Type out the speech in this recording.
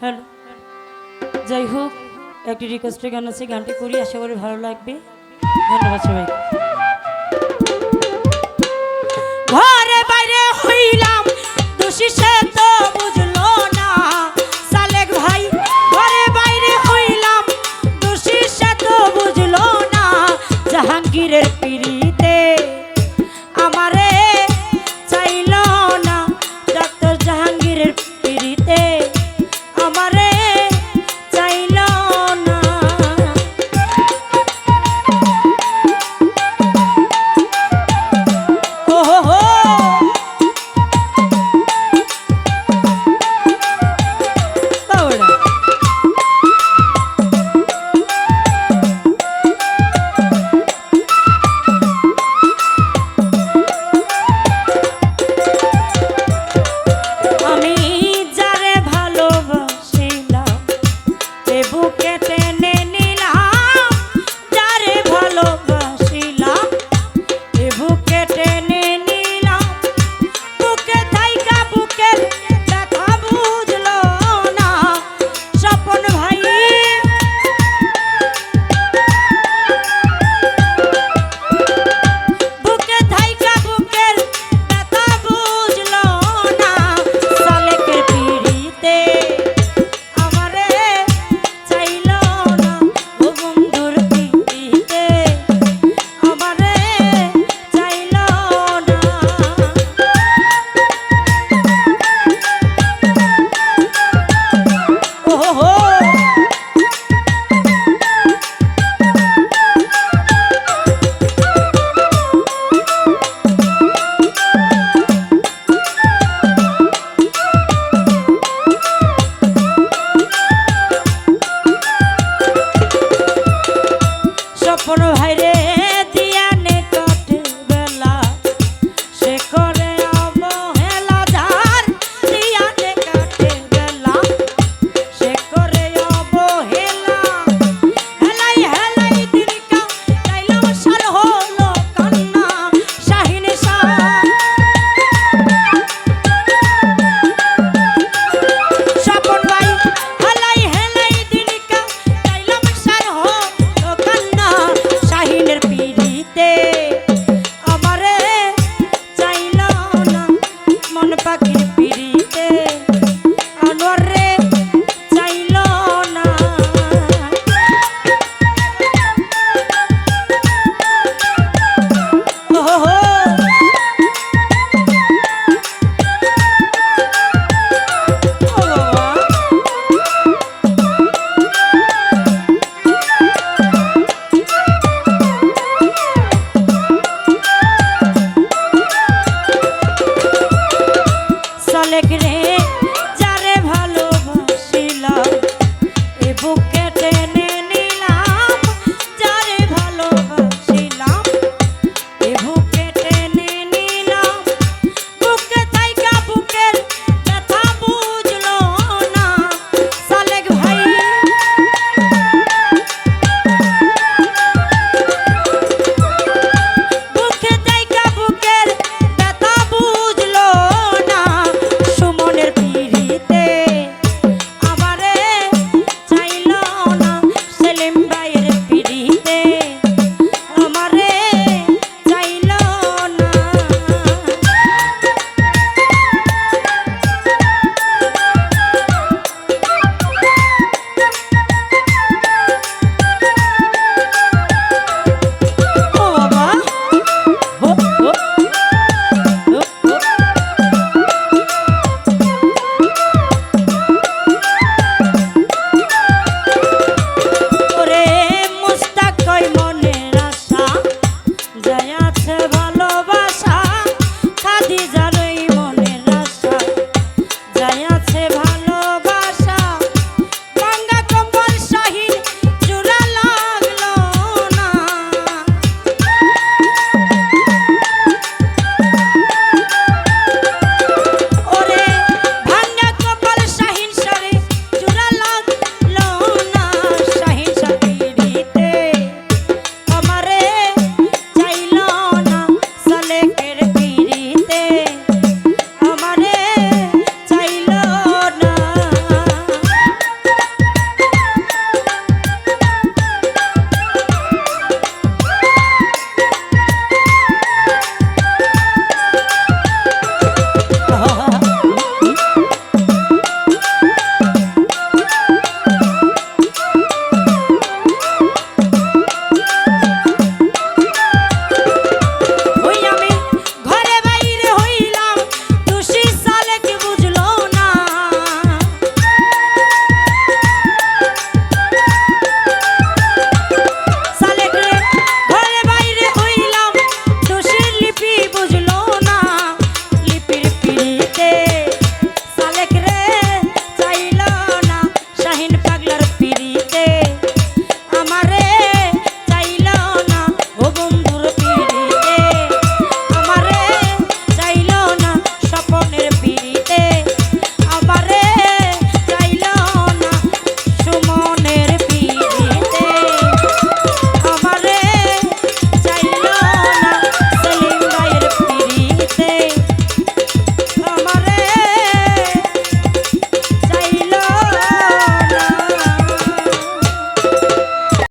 Hello. যাই হোক, একটি রিকোয়েস্টের গান আছে গানটি করি, আশা করি ভালো লাগবে। ধন্যবাদ সবাই alegría.